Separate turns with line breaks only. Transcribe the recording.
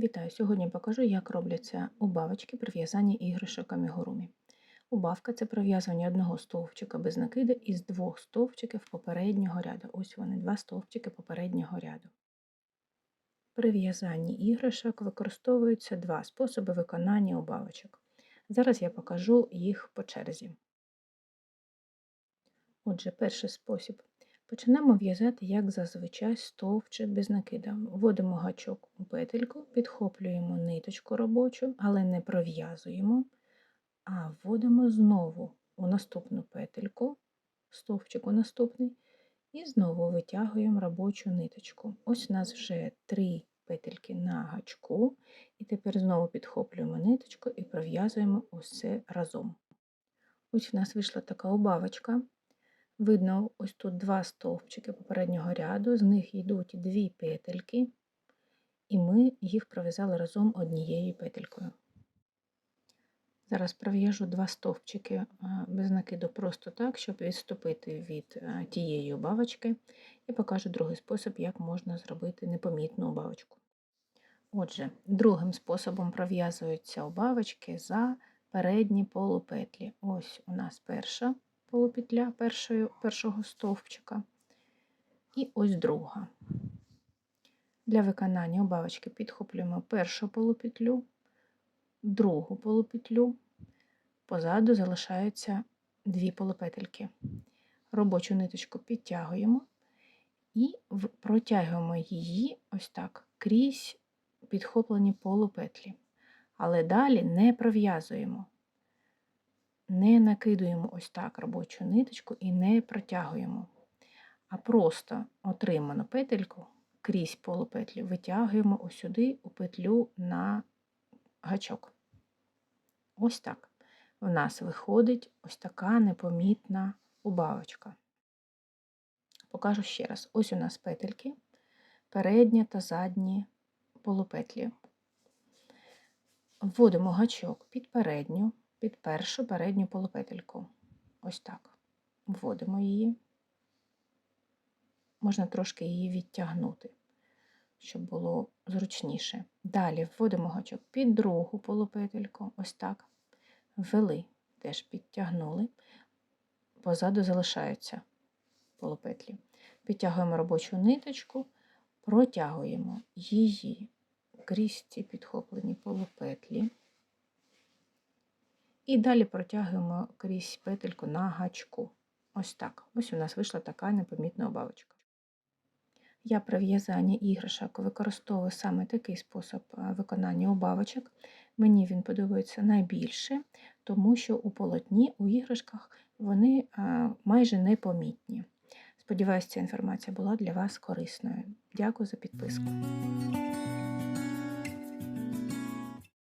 Вітаю! Сьогодні покажу, як робляться убавочки при в'язанні іграшок амігурумі. Убавка це пров'язування одного стовпчика без накиду із двох стовпчиків попереднього ряду. Ось вони, два стовпчики попереднього ряду. При в'язанні іграшок використовуються два способи виконання убавочок. Зараз я покажу їх по черзі. Отже, перший спосіб. Почнемо в'язати, як зазвичай, стовпчик без накида. Вводимо гачок у петельку, підхоплюємо ниточку робочу, але не пров'язуємо, а вводимо знову у наступну петельку, стовпчик у наступний, і знову витягуємо робочу ниточку. Ось у нас вже три петельки на гачку, і тепер знову підхоплюємо ниточку і пров'язуємо усе разом. Ось у нас вийшла така убавочка. Видно, ось тут два стовпчики попереднього ряду, з них йдуть дві петельки, і ми їх пров'язали разом однією петелькою. Зараз пров'яжу два стовпчики без накиду просто так, щоб відступити від тієї убавочки, і покажу другий спосіб, як можна зробити непомітну убавочку. Отже, другим способом пров'язуються убавочки за передні полупетлі. Ось у нас перша полупетля першої, першого стовпчика. І ось друга. Для виконання убавочки підхоплюємо першу полупетлю, другу полупетлю, позаду залишаються дві полупетельки. Робочу ниточку підтягуємо і протягуємо її ось так крізь підхоплені полупетлі. Але далі не пров'язуємо не накидуємо ось так робочу ниточку і не протягуємо, а просто отриману петельку крізь полупетлю витягуємо сюди у петлю на гачок. Ось так. У нас виходить ось така непомітна убавочка. Покажу ще раз: ось у нас петельки, передні та задні полупетлі. Вводимо гачок під передню, під першу передню полупетельку. Ось так. Вводимо її. Можна трошки її відтягнути, щоб було зручніше. Далі вводимо гачок під другу полупетельку, ось так. Ввели, теж підтягнули, позаду залишаються полупетлі. Підтягуємо робочу ниточку, протягуємо її крізь ці підхоплені полупетлі. І далі протягуємо крізь петельку на гачку. Ось так. Ось у нас вийшла така непомітна обавочка. Я при в'язанні іграшок використовую саме такий спосіб виконання убавочок. Мені він подобається найбільше, тому що у полотні, у іграшках вони майже непомітні. Сподіваюся, ця інформація була для вас корисною. Дякую за підписку.